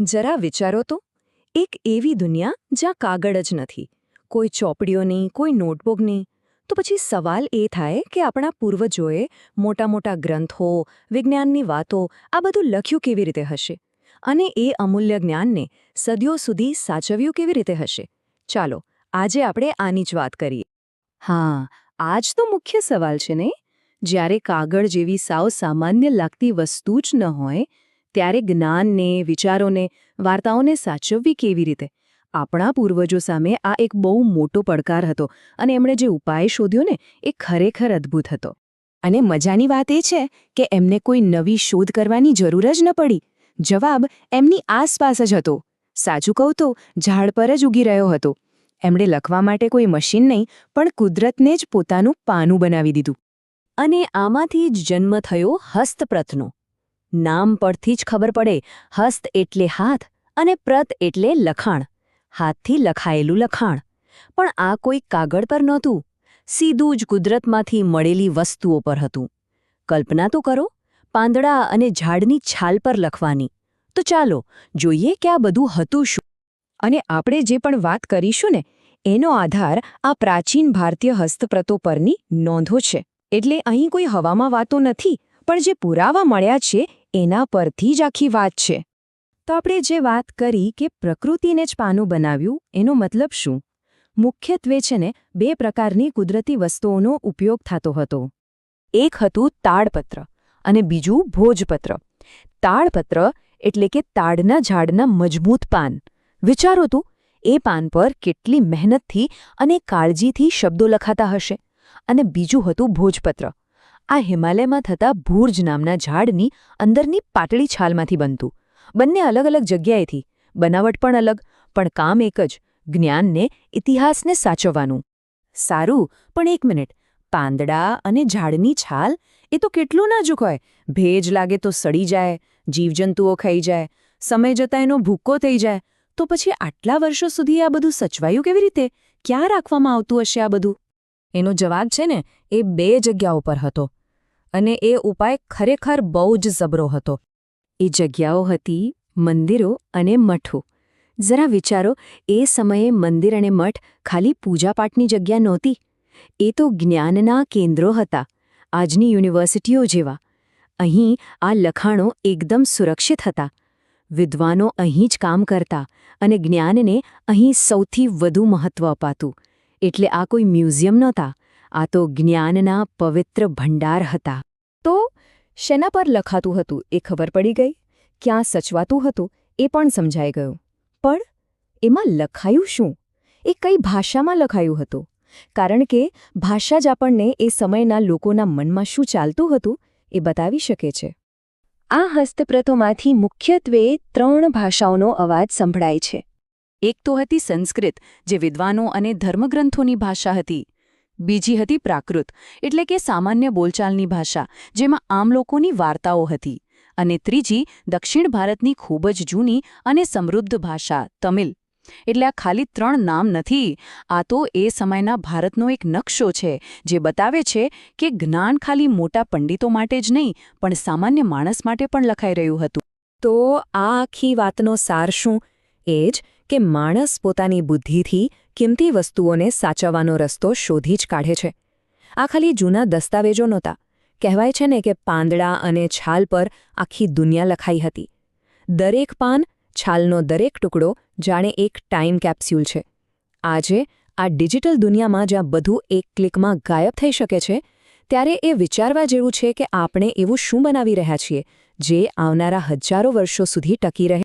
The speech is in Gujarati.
જરા વિચારો તો. એક એવી દુનિયા જ્યાં કાગળ જ નથી. કોઈ ચોપડીઓ નહીં, કોઈ નોટબુક નહીં. તો પછી સવાલ એ થાય કે આપણા પૂર્વજોએ મોટા મોટા ગ્રંથો, વિજ્ઞાનની વાતો, આ બધું લખ્યું કેવી રીતે હશે? અને એ અમૂલ્ય જ્ઞાનને સદીઓ સુધી સાચવ્યું કેવી રીતે હશે? ચાલો, આજે આપણે આની જ વાત કરીએ. હા, આજ તો મુખ્ય સવાલ છે ને? જ્યારે કાગળ જેવી સાવ સામાન્ય લાગતી વસ્તુ જ ન હોય ત્યારે જ્ઞાનને, વિચારોને, વાર્તાઓને સાચવવી કેવી રીતે? આપણા પૂર્વજો સામે આ એક બહુ મોટો પડકાર હતો અને એમણે જે ઉપાય શોધ્યો ને, એ ખરેખર અદ્ભુત હતો. અને મજાની વાત એ છે કે એમને કોઈ નવી શોધ કરવાની જરૂર જ ન પડી. જવાબ એમની આસપાસ જ હતો. સાચું કહું તો, ઝાડ પર જ ઉગી રહ્યો હતો. એમણે લખવા માટે કોઈ મશીન નહીં, પણ કુદરતને જ પોતાનું પાનું બનાવી દીધું. અને આમાંથી જ જન્મ થયો હસ્તપ્રથનો. નામ પરથી જ ખબર પડે. હસ્ત એટલે હાથ અને પ્રત એટલે લખાણ. હાથથી લખાયેલું લખાણ. પણ આ કોઈ કાગળ પર નહોતું. સીધું જ કુદરતમાંથી મળેલી વસ્તુઓ પર હતું. કલ્પના તો કરો, પાંદડા અને ઝાડની છાલ પર લખવાની. તો ચાલો, જોઈએ કે આ બધું હતું શું. અને આપણે જે પણ વાત કરીશું ને, એનો આધાર આ પ્રાચીન ભારતીય હસ્તપ્રતો પરની નોંધો છે. એટલે અહીં કોઈ હવામાં વાતો નથી, પણ જે પુરાવા મળ્યા છે એના પરથી જ આખી વાત છે. તો આપણે જે વાત કરી કે પ્રકૃતિને જ પાનું બનાવ્યું, એનો મતલબ શું? મુખ્યત્વે છે ને, બે પ્રકારની કુદરતી વસ્તુઓનો ઉપયોગ થતો હતો. એક હતું તાડપત્ર અને બીજું ભોજપત્ર. તાડપત્ર એટલે કે તાડના ઝાડના મજબૂત પાન. વિચારો તું, એ પાન પર કેટલી મહેનતથી અને કાળજીથી શબ્દો લખાતા હશે. અને બીજું હતું ભોજપત્ર. આ હિમાલયમાં થતા ભૂર્જ નામના ઝાડની અંદરની પાતળી છાલમાંથી બનતું. બંને અલગ અલગ જગ્યાએથી. બનાવટ પણ અલગ, પણ કામ એક જ, જ્ઞાનને, ઇતિહાસને સાચવવાનું. સારું, પણ એક મિનિટ. પાંદડા અને ઝાડની છાલ? એ તો કેટલું નાજુક હોય. ભેજ લાગે તો સડી જાય, જીવજંતુઓ ખાઈ જાય, સમય જતાં એનો ભૂક્કો થઈ જાય. તો પછી આટલા વર્ષો સુધી આ બધું સચવાયું કેવી રીતે? ક્યાં રાખવામાં આવતું હશે આ બધું? એનો જવાબ છે ને, એ બે જગ્યાઓ પર હતો. અને એ ઉપાય ખરેખર બહુ જ જબરો હતો. એ જગ્યાઓ હતી મંદિરો અને મઠો. જરા વિચારો, એ સમયે મંદિર અને મઠ ખાલી પૂજાપાઠની જગ્યા નહોતી. એ તો જ્ઞાનના કેન્દ્રો હતા, આજની યુનિવર્સિટીઓ જેવા. અહીં આ લખાણો એકદમ સુરક્ષિત હતા. વિદ્વાનો અહીં જ કામ કરતા અને જ્ઞાનને અહીં સૌથી વધુ મહત્વ અપાતું. એટલે આ કોઈ મ્યુઝિયમ નહોતા. આ તો જ્ઞાનના પવિત્ર ભંડાર હતા. તો શેના પર લખાતું હતું એ ખબર પડી ગઈ? ક્યાં સચવાતું હતું એ પણ સમજાઈ ગયું. પણ એમાં લખાયું શું? એ કઈ ભાષામાં લખાયું હતું? કારણ કે ભાષા જ આપણને એ સમયના લોકોના મનમાં શું ચાલતું હતું એ બતાવી શકે છે. આ હસ્તપ્રતોમાંથી મુખ્યત્વે ત્રણ ભાષાઓનો અવાજ સંભળાય છે. એક તો હતી સંસ્કૃત, જે વિદ્વાનો અને ધર્મગ્રંથોની ભાષા હતી. બીજી હતી પ્રાકૃત, એટલે કે સામાન્ય બોલચાલની ભાષા, જેમાં આમ લોકોની વાર્તાઓ હતી. અને ત્રીજી, દક્ષિણ ભારતની ખૂબ જ જૂની અને સમૃદ્ધ ભાષા, તમિલ. એટલે આ ખાલી ત્રણ નામ નથી, આ તો એ સમયના ભારતનો એક નકશો છે, જે બતાવે છે કે જ્ઞાન ખાલી મોટા પંડિતો માટે જ નહીં, પણ સામાન્ય માણસ માટે પણ લખાઈ રહ્યું હતું. તો આ આખી વાતનો સાર શું? એ જ કે માણસ પોતાની બુદ્ધિથી કિંમતી વસ્તુઓને સાચવવાનો રસ્તો શોધી જ કાઢે છે. આ ખાલી જૂના દસ્તાવેજો નહોતા. કહેવાય છે ને કે પાંદડા અને છાલ પર આખી દુનિયા લખાઈ હતી. દરેક પાન, છાલનો દરેક ટુકડો જાણે એક ટાઈમ કેપ્સ્યુલ છે. આજે આ ડિજિટલ દુનિયામાં જ્યાં બધું એક ક્લિકમાં ગાયબ થઈ શકે છે, ત્યારે એ વિચારવા જેવું છે કે આપણે એવું શું બનાવી રહ્યા છીએ, જે આવનારા હજારો વર્ષો સુધી ટકી રહે.